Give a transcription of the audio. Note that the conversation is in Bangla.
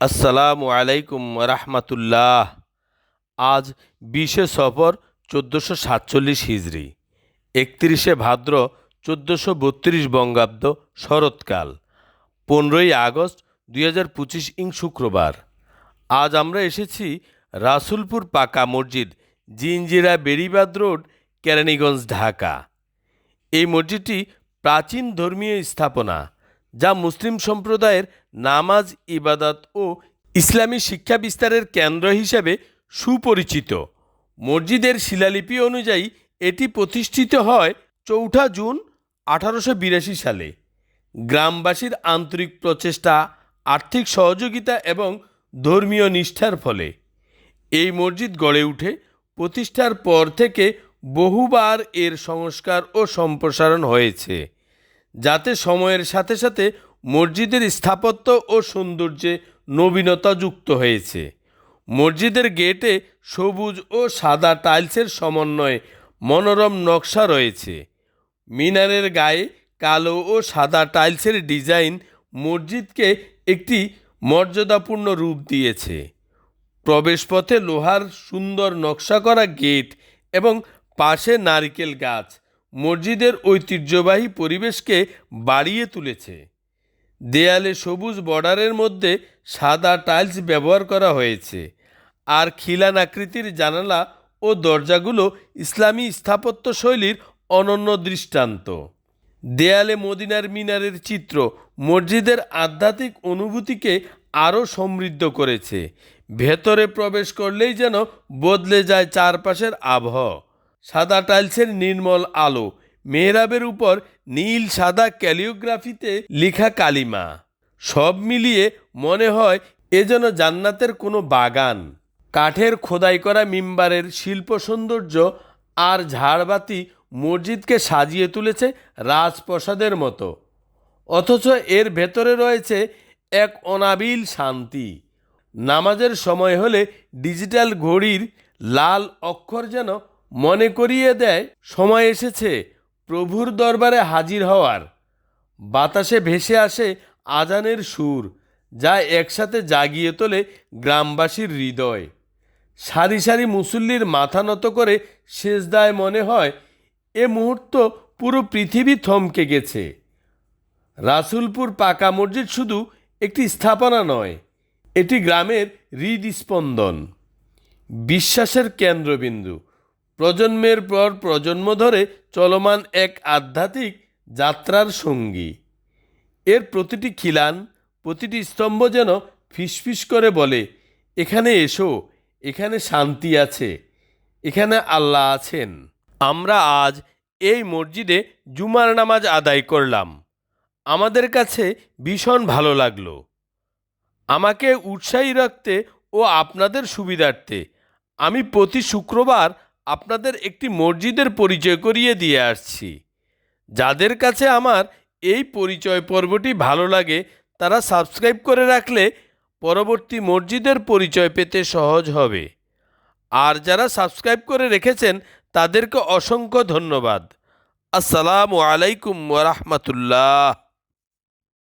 আসসালামু আলাইকুম রহমতুল্লাহ। আজ বিশে সফর চোদ্দোশো সাতচল্লিশ হিজড়ি একত্রিশে ভাদ্র চোদ্দোশো বত্রিশ বঙ্গাব্দ শরৎকাল। পনেরোই আগস্ট দুই হাজার পঁচিশ ইং শুক্রবার। আজ আমরা এসেছি রাসুলপুর পাকা মসজিদ জিঞ্জিরা বেড়িবাদ রোড, কেরানীগঞ্জ, ঢাকা। এই মসজিদটি প্রাচীন ধর্মীয় স্থাপনা। যা মুসলিম সম্প্রদায়ের নামাজ, ইবাদত ও ইসলামী শিক্ষা বিস্তারের কেন্দ্র হিসেবে সুপরিচিত। মসজিদের শিলালিপি অনুযায়ী এটি প্রতিষ্ঠিত হয় চৌঠা জুন আঠারোশো বিরাশি সালে। গ্রামবাসীর আন্তরিক প্রচেষ্টা, আর্থিক সহযোগিতা এবং ধর্মীয় নিষ্ঠার ফলে। এই মসজিদ গড়ে উঠে প্রতিষ্ঠার পর থেকে বহুবার এর সংস্কার ও সম্প্রসারণ হয়েছে। যাতে সময়ের সাথে সাথে মসজিদের স্থাপত্য ও সৌন্দর্যে নবীনতা যুক্ত হয়েছে। মসজিদের গেটে সবুজ ও সাদা টাইলসের সমন্বয়ে মনোরম নকশা রয়েছে। মিনারের গায়ে কালো ও সাদা টাইলসের ডিজাইন মসজিদকে একটি মর্যাদাপূর্ণ রূপ দিয়েছে। প্রবেশপথে লোহার সুন্দর নকশা করা গেট এবং পাশে নারকেল গাছ মসজিদের ঐতিহ্যবাহী পরিবেশকে বাড়িয়ে তুলেছে। দেয়ালে সবুজ বর্ডারের মধ্যে সাদা টাইলস ব্যবহার করা হয়েছে আর খিলান আকৃতির জানালা ও দরজাগুলো ইসলামী স্থাপত্য শৈলীর অনন্য দৃষ্টান্ত। দেয়ালে মদিনার মিনারের চিত্র মসজিদের আধ্যাত্মিক অনুভূতিকে আরও সমৃদ্ধ করেছে। ভেতরে প্রবেশ করলেই যেন বদলে যায় চারপাশের আবহাওয়া সাদা টাইলসের নির্মল আলো। মেহরাবের উপর নীল সাদা ক্যালিওগ্রাফিতে লেখা কালিমা। সব মিলিয়ে মনে হয় এ যেন জান্নাতের কোনো বাগান। কাঠের খোদাই করা মিম্বারের শিল্প সৌন্দর্য আর ঝাড়বাতি মসজিদকে সাজিয়ে তুলেছে রাজপ্রসাদের মতো। অথচ এর ভেতরে রয়েছে এক অনাবিল শান্তি। নামাজের সময় হলে ডিজিটাল ঘড়ির লাল অক্ষর যেন মনে করিয়ে দেয়, সময় এসেছে, প্রভুর দরবারে হাজির হওয়ার। বাতাসে ভেসে আসে আজানের সুর, যা একসাথে জাগিয়ে তোলে গ্রামবাসীর হৃদয়। সারি সারি মুসল্লির মাথা নত করে শেষদায় মনে হয়, এ মুহূর্ত পুরো পৃথিবী থমকে গেছে। রাসুলপুর পাকা মসজিদ শুধু একটি স্থাপনা নয়, এটি গ্রামের হৃদস্পন্দন, বিশ্বাসের কেন্দ্রবিন্দু। প্রজন্মের পর প্রজন্ম ধরে চলমান এক আধ্যাত্মিক যাত্রার সঙ্গী। এর প্রতিটি খিলান, প্রতিটি স্তম্ভ যেন ফিসফিস করে বলে, এখানে এসো, এখানে শান্তি আছে, এখানে আল্লাহ আছেন। আমরা আজ এই মসজিদে জুমার নামাজ আদায় করলাম। আমাদের কাছে ভীষণ ভালো লাগল। আমাকে উৎসাহী রাখতে ও আপনাদের সুবিধার্থে আমি প্রতি শুক্রবার আপনাদের একটি মসজিদের পরিচয় করিয়ে দিয়ে আসছি। যাদের কাছে আমার এই পরিচয় পর্বটি ভালো লাগে, তারা সাবস্ক্রাইব করে রাখলে পরবর্তী মসজিদের পরিচয় পেতে সহজ হবে। আর যারা সাবস্ক্রাইব করে রেখেছেন, তাদেরকে অসংখ্য ধন্যবাদ। আসসালামু আলাইকুম ওরহমতুল্লাহ